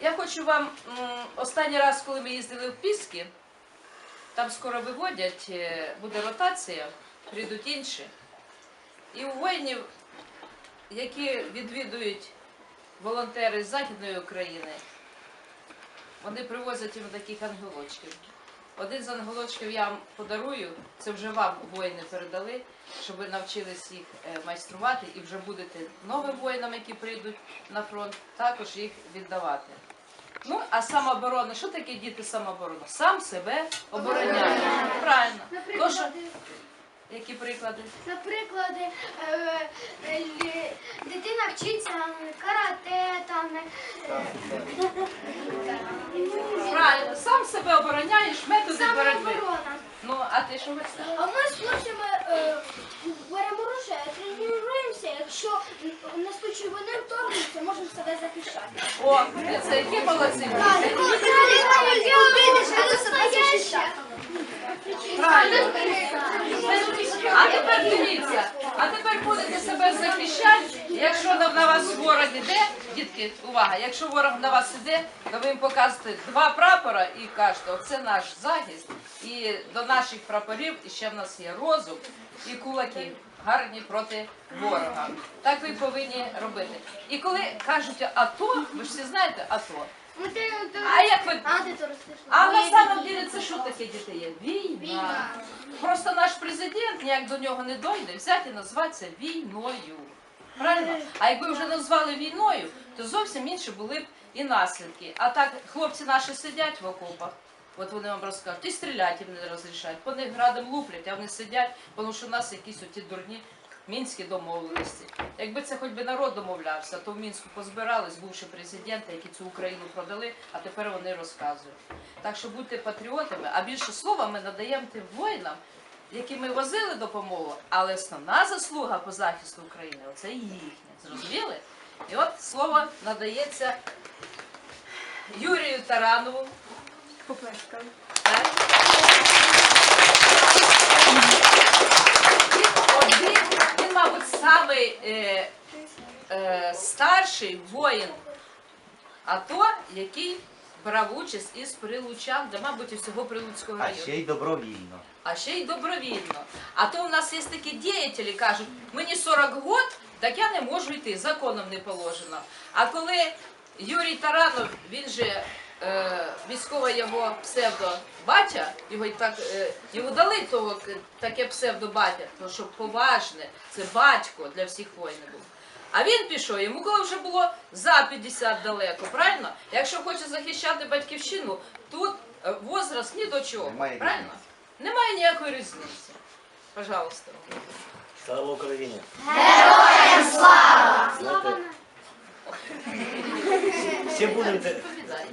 Я хочу вам останній раз, коли ми їздили в Піски, там скоро виводять, е, буде ротація, прийдуть інші. І у воїнів, які відвідують волонтери з Західної України, вони привозять їм таких ангелочків. Один з ангелочків я вам подарую, це вже вам воїни передали, щоб ви навчились їх е, майструвати і вже будете новим воїнам, які прийдуть на фронт, також їх віддавати. Ну, а самооборона, що таке діти самооборона? Сам себе обороняє. Правильно. То, що, які приклади? Наприклад, е, е, дитина вчиться карате, там е, Правильно, сам себе обороняєш, методи боротьби. самооборона. Ну, а ти що ви А ми з хлопцями е, беремо оружие, тренуємося, якщо на случай вони вторгнуться, можемо себе захищати. О, це які молодці. Правильно. А тепер будете себе захищати, якщо на вас ворог іде, дітки, увага, якщо ворог на вас іде, то ви їм показуєте два прапора і кажете, оце наш захист, і до наших прапорів ще в нас є розум і кулаки. Гарні проти ворога. Так ви повинні робити. І коли кажуть АТО, ви ж всі знаєте АТО. А як ви а на самом деле це що таке діти є? Війна. Просто наш президент ніяк до нього не дойде, взяти і назватися війною. Правильно? А якби вже назвали війною, то зовсім інші були б і наслідки. А так хлопці наші сидять в окопах. От вони вам розкажуть, і стріляти їм не розрішають, по них градом луплять, а вони сидять, тому що в нас якісь оті дурні мінські домовленості. Якби це хоч би народ домовлявся, то в Мінську позбирались бувші президенти, які цю Україну продали, а тепер вони розказують. Так що будьте патріотами, а більше слова ми надаємо тим воїнам, які ми возили допомогу, але основна заслуга по захисту України оце їхня. Зрозуміли? І от слово надається Юрію Таранову. Поплескали. Так? Один, він, мабуть, самий е, е, старший воїн АТО, який брав участь із Прилучан, де, мабуть, і всього Прилуцького А району. ще й добровільно. А ще й добровільно. А то у нас є такі діятелі, кажуть, мені 40 год, так я не можу йти, законом не положено. А коли Юрій Таранов, він же військова його псевдо батя, його так е, йому дали того таке псевдо батя, то що поважне, це батько для всіх воїнів був. А він пішов, йому коли вже було за 50 далеко, правильно? Якщо хоче захищати батьківщину, тут е, возраст ні до чого. Немає правильно? різниці. Немає ніякої різниці. Пожалуйста. Слава Україні! Слава Всі будемо те-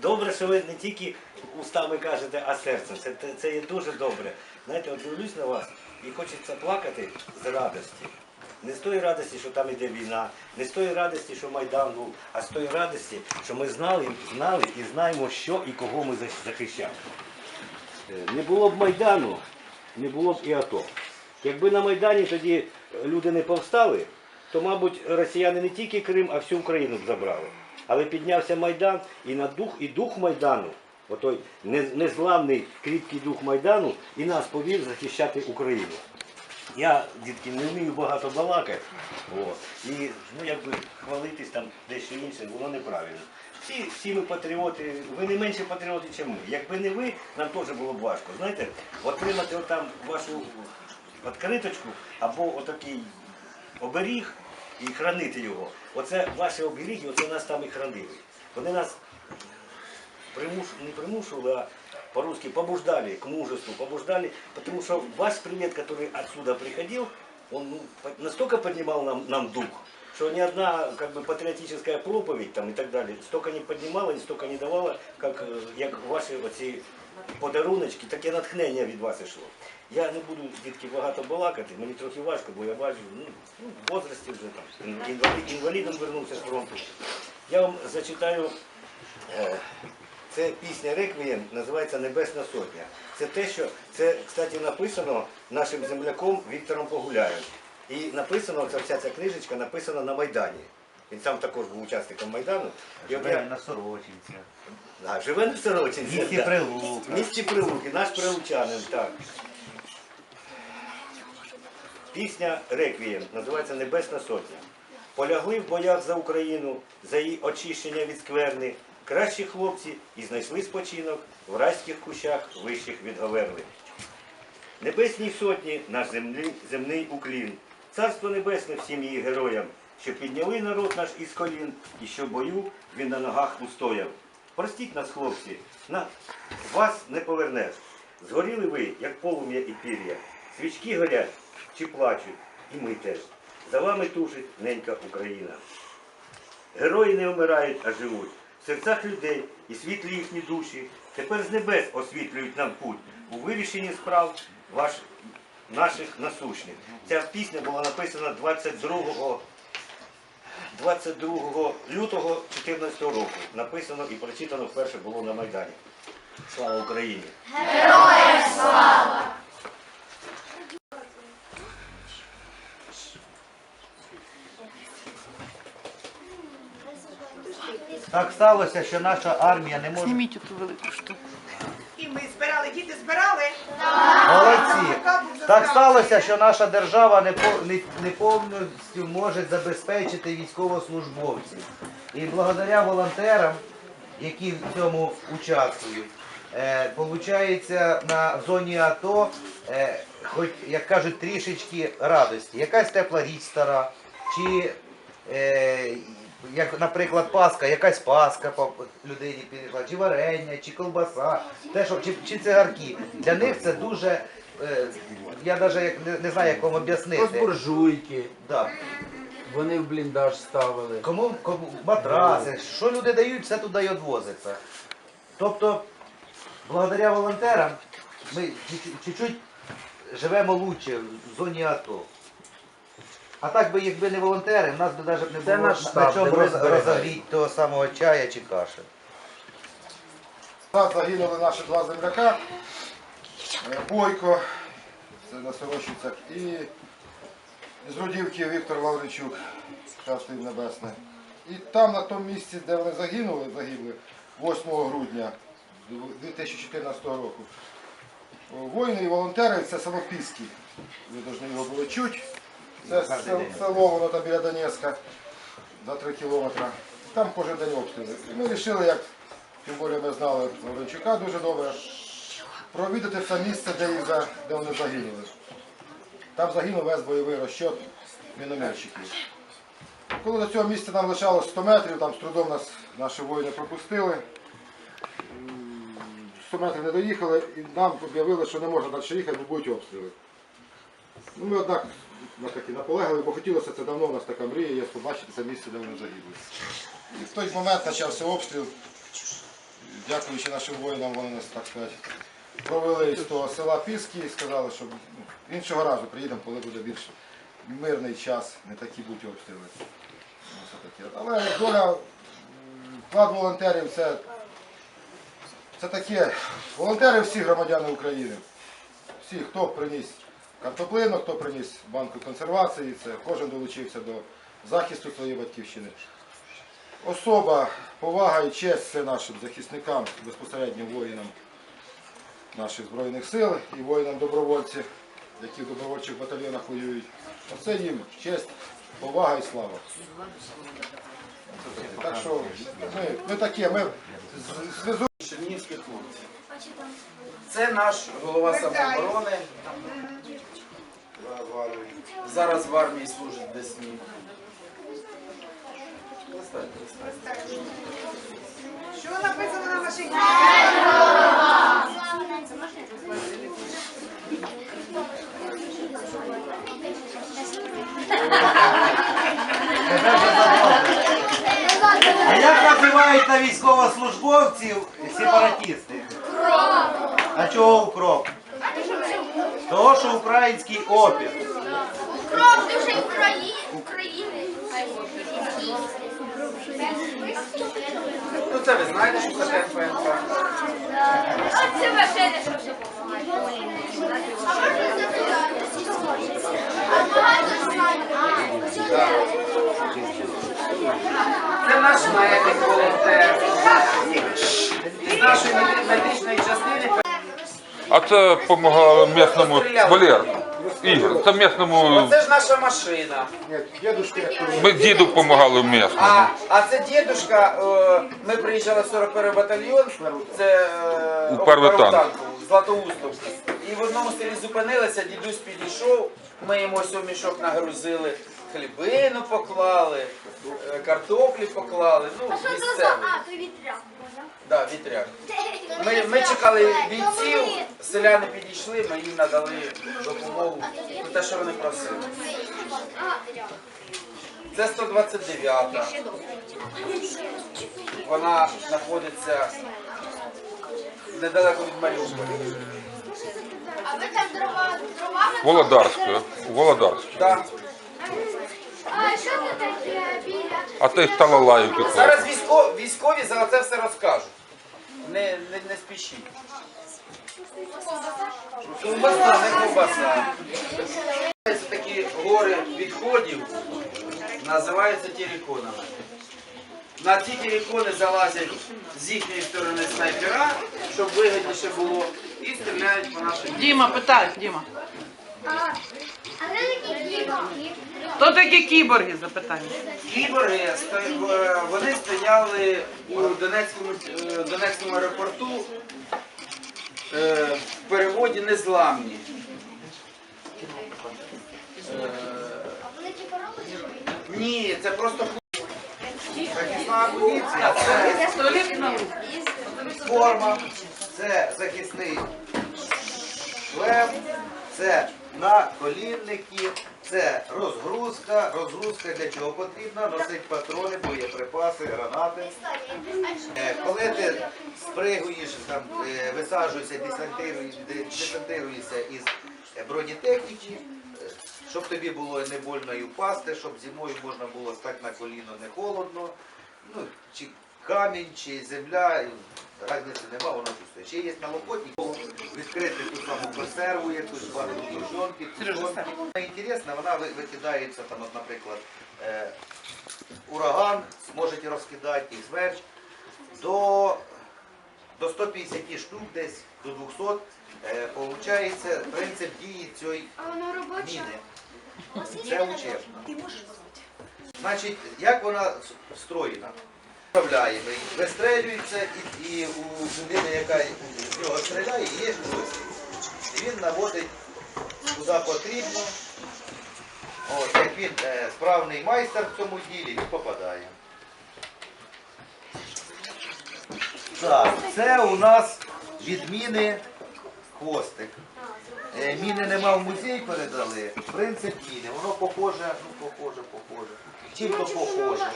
добре, що ви не тільки устами кажете, а серцем. Це, це, є дуже добре. Знаєте, от дивлюсь на вас і хочеться плакати з радості. Не з тої радості, що там іде війна, не з тої радості, що Майдан був, а з тої радості, що ми знали, знали і знаємо, що і кого ми за- захищали. Е, Не було б Майдану, не було б і АТО. Якби на Майдані тоді люди не повстали, то, мабуть, росіяни не тільки Крим, а всю Україну б забрали. Але піднявся Майдан і на дух, і дух Майдану, отой незламний кріпкий дух Майдану, і нас повів захищати Україну. Я, дітки, не вмію багато балакати. О, і ну, якби хвалитись там дещо інше, воно неправильно. Всі, всі ми патріоти, ви не менше патріоти, ніж ми. Якби не ви, нам теж було б важко. Знаєте, отримати отам вашу відкриточку або отакий оберіг і хранити його. Оце ваші оберіги, оце нас там і хранили. Вони нас примуш... не примушували, а по-русски побуждали к мужеству, побуждали, потому что ваш привет, который отсюда приходил, он ну, настолько поднимал нам, нам дух, что ни одна как бы патриотическая проповедь там и так далее столько не поднимала и столько не давала, как, е, як ваші оці подаруночки, таке натхнення від вас ішло. Я не буду дітки багато балакати, мені трохи важко, бо я бачу, ну, ну в возрасті вже там інвалід, інвалідом вернувся з фронту. Я вам зачитаю Е, Це пісня Реквієм, називається Небесна Сотня. Це те, що це, кстати, написано нашим земляком Віктором Погуляєм. І написано, ця вся ця книжечка написана на Майдані. Він сам також був учасником Майдану. І Живе я, на Сорочинцях. а, живе на Сорочинці. Місті да. Прилука. Місті Прилуки, наш прилучанин, так. Пісня Реквієм називається Небесна Сотня. Полягли в боях за Україну, за її очищення від скверни. Кращі хлопці і знайшли спочинок в райських кущах вищих від Говерли. Небесній сотні наш землі, земний уклін. Царство небесне всім її героям, що підняли народ наш із колін, і що бою він на ногах устояв. Простіть нас, хлопці, на вас не повернеш. Згоріли ви, як полум'я і пір'я. Свічки горять чи плачуть, і ми теж. За вами тужить ненька Україна. Герої не вмирають, а живуть. В серцях людей і світлі їхні душі. Тепер з небес освітлюють нам путь у вирішенні справ ваш, наших насущних. Ця пісня була написана 22 22 лютого 2014 року. Написано і прочитано вперше було на Майдані. Слава Україні! Героям! Так сталося, що наша армія не може. Зніміть ту велику штуку. Ми збирали, діти збирали. Молодці! Так сталося, що наша держава не, по- не, не повністю може забезпечити військовослужбовців. І благодаря волонтерам, які в цьому участвують, е, получається на зоні АТО, е, хоч, як кажуть, трішечки радості. Якась тепла річ стара, чи е, як, наприклад, паска, якась паска по людині підійшла, чи варення, чи колбаса, те, що, чи, чи цигарки. Для них це дуже, е, я навіть як, не, не знаю, як вам Ось об'яснити. буржуйки, Да. вони в бліндаж ставили. Кому, кому матраси, що люди дають, все туди й відвозиться. Тобто, благодаря волонтерам, ми чуть- чуть-чуть живемо лучше в зоні АТО. А так би, якби не волонтери, в нас би навіть не Це було наш на штаб, чому де ми роз- розогріти того самого чая чи каші. У нас загинули наші два земляка. Е, Бойко, це на Сорочинцях, і з Рудівки Віктор Лавричук, Царство їм Небесне. І там на тому місці, де вони загинули, загибли 8 грудня 2014 року. Воїни і волонтери, це село Піски. Ви повинні його були чути. Це сел- село, воно там біля Донецька, за 3 кілометри. Там кожен день обстріли. І ми вирішили, як Тим більше ми знали Лавренчука дуже добре. Провідати це місце, де, їх за- де вони загинули. Там загинув весь бойовий розчет мінометчиків. Коли до цього місця нам лишалось 100 метрів, там з трудом нас наші воїни пропустили. 100 метрів не доїхали і нам об'явили, що не можна далі їхати, бо будуть обстріли. Ну, ми, однак, на такі наполегли, бо хотілося це давно, у нас така мрія є побачити це місце, де вони загибли. І в той момент почався обстріл. Дякуючи нашим воїнам, вони нас, так сказати, провели з того села Піски і сказали, що ну, іншого разу приїдемо, коли буде більш мирний час, не такі будуть обстріли. Ну. Але доля вклад волонтерів це, це таке. Волонтери всі громадяни України. Всі, хто приніс картоплину, хто приніс банку консервації, це кожен долучився до захисту своєї батьківщини. Особа, повага і честь це нашим захисникам, безпосередньо воїнам наших Збройних сил і воїнам-добровольців, які в добровольчих батальйонах воюють. Оце їм честь, повага і слава. Так що ми, ми таке, ми з- зв'язу. Чернігівські хлопці. Це наш голова самооборони. Зараз в армії служить. Листайте, листайте. Що написано на машині? А як називають на військовослужбовців сепаратісти? А чого укроп? То що український опір. Укроп дуже України. Ну це ви знаєте, що таке ФНК. Оце ваше не Це наш медик волонтер. Із нашої медичної частини А це допомагало м'ясному Валер. Ігор, це м'ясному. Це ж наша машина. Ми діду допомагали м'ясному. А, а це дідушка, е, ми приїжджали в 41 батальйон, це е, У Первотанк. Первотанку, Златоустов. І в одному селі зупинилися, дідусь підійшов, ми йому ось у мішок нагрузили, хлібину поклали, е, картоплі поклали, ну, А що це за місцевий. а, то вітряк, поняв? Да, вітряк. Ми, ми чекали бійців, селяни підійшли, ми їм надали допомогу, ну, те, що вони просили. Це 129-та. Вона знаходиться недалеко від Маріуполя. А ви там дрова, дровами? Володарська. Володарська. Да. А що це таке біля? А ти їх талалаївки. Зараз військо, військові за це все розкажуть. Не, не, не спішіть. Ковбаса, не ковбаса. Це такі гори відходів називаються териконами. На ці терикони залазять з їхньої сторони снайпера, щоб вигідніше було, і стріляють по нашим. Діма, питай, Діма. А, а де такі кіборги? Хто такі кіборги? Запитання. Кіборги е, вони стояли у Донецькому, е, Донецькому аеропорту е, в переводі незламні. Е, Вони типу роблять? Ні, це просто Захисна амуніція, це форма, це захисний шлем, це наколінники, це розгрузка. Розгрузка для чого потрібна? Носить патрони, боєприпаси, гранати. Е, Коли ти спригуєш, там, е, висаджуєшся, десантируєшся із бронетехніки, щоб тобі було не больно і впасти, щоб зимою можна було стати на коліно не холодно, ну, чи камінь, чи земля, і різниці нема, воно чувствує. Ще є налопотник, відкрити ту саму консерву, якусь варити тушонки, тушонки. Інтересно, вона викидається, там, от, наприклад, е, ураган, зможете розкидати і смерч, до, до 150 штук десь, до 200, е, получається принцип дії цієї А Це учебно. Значить, як вона встроєна? Вправляємо, вистрелюється і, і у людини, яка з нього стріляє, є досвід. І він наводить куди потрібно. От, як він е, справний майстер в цьому ділі, він попадає. Так, це у нас відміни хвостик. Е, Міни нема в музей передали. Принцип міни. Воно похоже, ну похоже, похоже. Чим то похоже?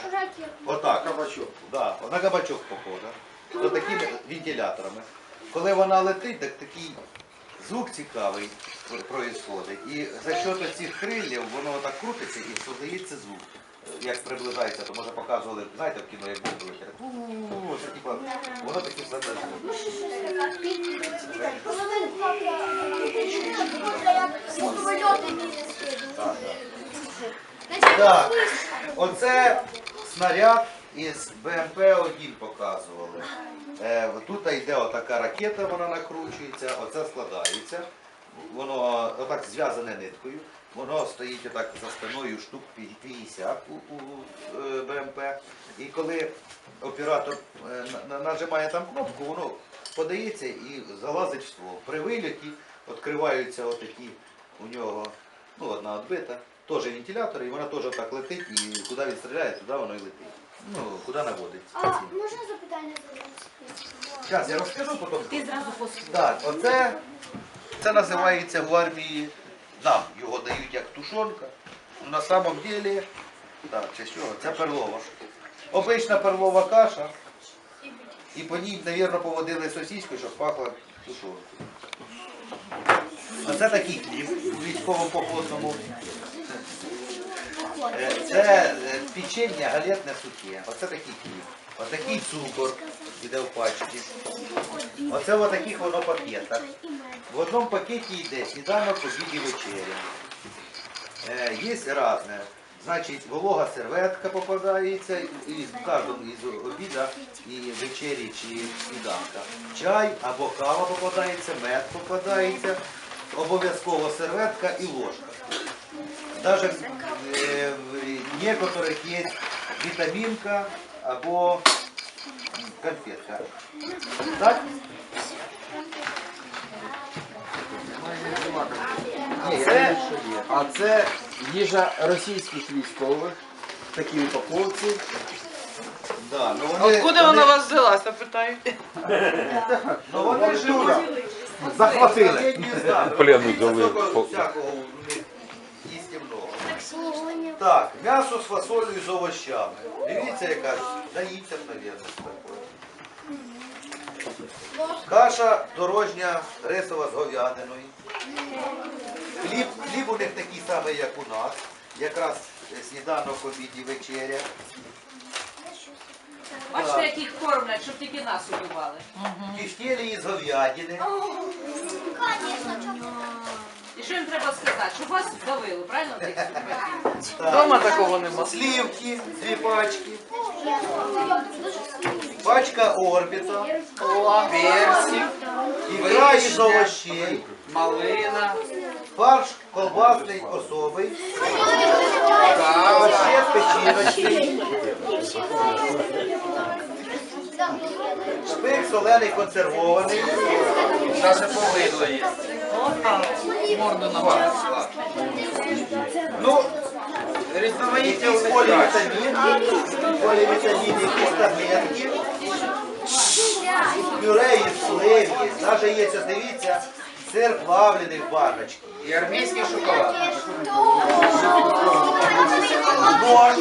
Отак. Кабачок. Да, на кабачок похоже. З такими вентиляторами. Коли вона летить, так такий звук цікавий проїсходить. І за счет цих крилів воно так крутиться і подається звук. Як приближається, то може показували, знаєте, в кіно, як летять. У-у-у, це типа, воно таке задає. Так, оце снаряд із БМП-1 показували. Е, тут йде отака ракета, вона накручується, оце складається. Воно отак зв'язане ниткою. Воно стоїть отак за спиною штук 50 у, у е, БМП. І коли оператор е, на- на- нажимає там кнопку, воно подається і залазить в ствол. При вильоті відкриваються отакі у нього, ну одна відбита, теж вентилятор, і вона теж так летить, і куди він стріляє, туди воно і летить. Ну, куди наводить. А можна запитання задати? Зараз я розкажу, потім. Ти зразу Так, оце це називається в армії. Нам його дають як тушонка. На самом деле, так, це що? Це перлова. Обична перлова каша. І по ній, мабуть, поводили сосіською, щоб пахла тушонкою. Оце такий хліб у військовому походному. Е, Це е, печення галетне сухе. Оце такий хліб. Отакий цукор іде в пачці. Оце в таких воно пакетах. В одному пакеті йде сніданок, обід і вечеря. Е, Є різне. Значить, волога серветка попадається і в кожному із обіда і вечері чи сніданка. Чай або кава попадається, мед попадається, обов'язково серветка і ложка. Даже е, в некоторих є вітамінка або конфетка. Так? Ні, це, а це їжа російських військових, такі упаковці. Да, ну вони, Откуда вона у вас взялася, питаю? ну вони ж захватили. Плену взяли. Всякого їсти много. Так, м'ясо з фасолью і з овощами. Дивіться, яка наїться, мабуть, спокійно. Каша дорожня рисова з говядиною. Хліб, хліб у них такий самий, як у нас. Якраз сніданок, обід і вечеря. Бачите, як їх кормлять, щоб тільки нас убивали. Кіштєлі із говядини. І що їм треба сказати? Щоб вас вдавило, правильно? Дома такого нема. Слівки, дві пачки. Пачка орбіта. Персик, Ікра із овощей. малина, Фарш колбасний особий. Ще печіночки. Шпик солений консервований. Даже повидло є. Морду на Ну, різноманіття у полівітаміни. Полівітаміни, якісь таблетки. Пюре є. Навіть є, ось дивіться, сир плавлений в баночці. І армійський шоколад. Борщ.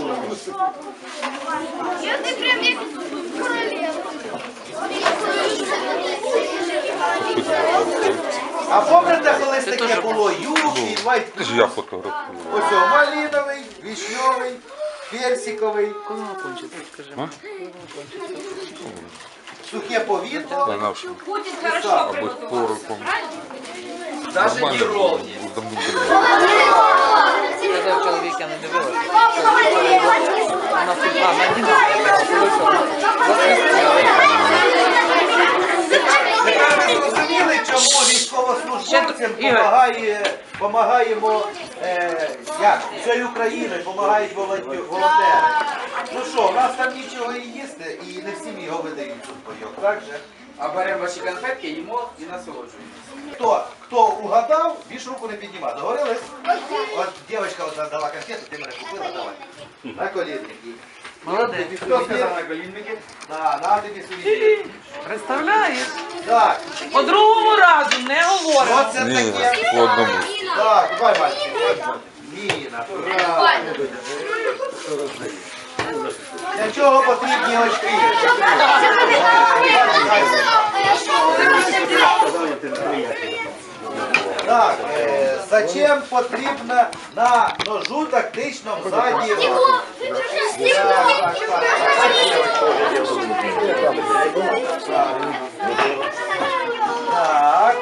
Я ти прям як королева. А пам'ятаєте, колись таке було юбки, вайт Це ж я фотографую. Ось о, малиновий, вишньовий, персиковий, сухе повітря. Я знав, що хорошо або приготувався, порохом. правильно? Даже Нормально і рол було. є. Було. Я чоловік я не дивилася. Вона тут на. Ви чому військовослужбовцям Ще- Ігор. помагає, помагаємо е, як, всією Україною, допомагають волонтери. Нас там нічого і їсти, і не всім його видають тут бойок, так же? А беремо ваші конфетки, їмо і насолоджуємося. Хто, хто угадав, більш руку не піднімав. Договорились? От дівчинка от дала конфету, ти мене купила, давай. На колінники. Молодець. Хто Хто сказав на колінники? На, на тобі сувенір. Представляєш? Так, По другому разу не говоримо. що це Ні, таке? по одному. Так, давай, мальчик. Міна. Правильно. Для чого потрібні очки? Так, е, зачем потрібно на ножу тактичному ззаді? Так.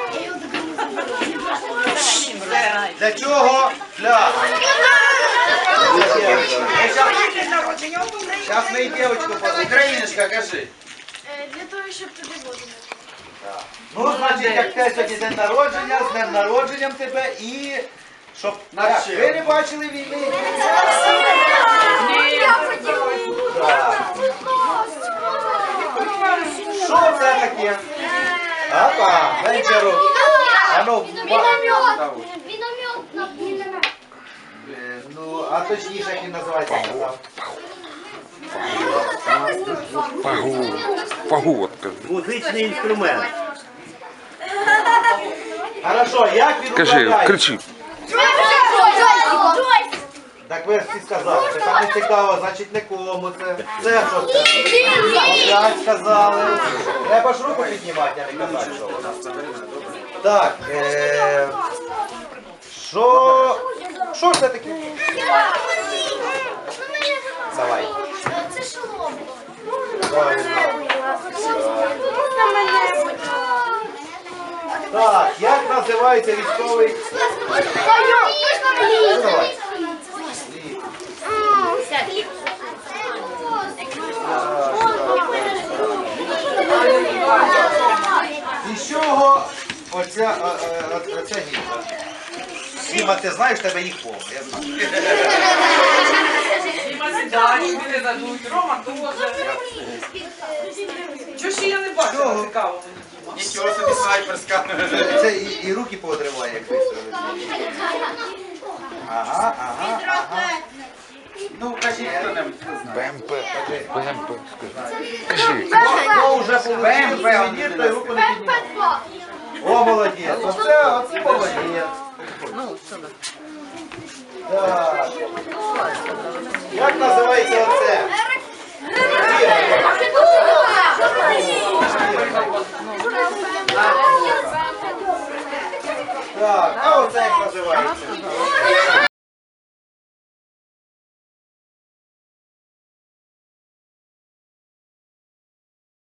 Для чого фляг? Ми і дівчинку позвонимо. Україночка, кажи. Для того, щоб туди воду Ну, значить, як те сьогодні день народження, з днем народженням тебе і щоб На як, ще. ви не бачили війни. Що це таке? Апа, вечору. А ну, ба- Міномет. А точніше, як він називається? казав? Пагу. Пагодка. Музичний інструмент. Хорошо, як він Кажи, управляє? кричи. Так ви ж всі сказали, це там не цікаво, значить нікому це. Це що це? Опять сказали. Треба ж руку піднімати, а не казати, що воно. Так, е... Що... Що ж це таке? Давай. Це шолом. Так, як називається військовий? Давай. І з чого оця, о- о- оця? Діма, ти знаєш, тебе їх повно. Я знаю. Діма сідає, не дадуть. Рома теж. Чого ще я не бачила цікавого? Нічого собі снайперська. Це і, і руки поодриває, як ти Ага, ага, ага. Ну, кажіть хто-небудь, не знаю. БМП. БМП, скажи. Кажи. Хто вже получив сувенір, той руку не. О, молодець. Оце, оце молодець. Як називається оце? Так, а оце як називається?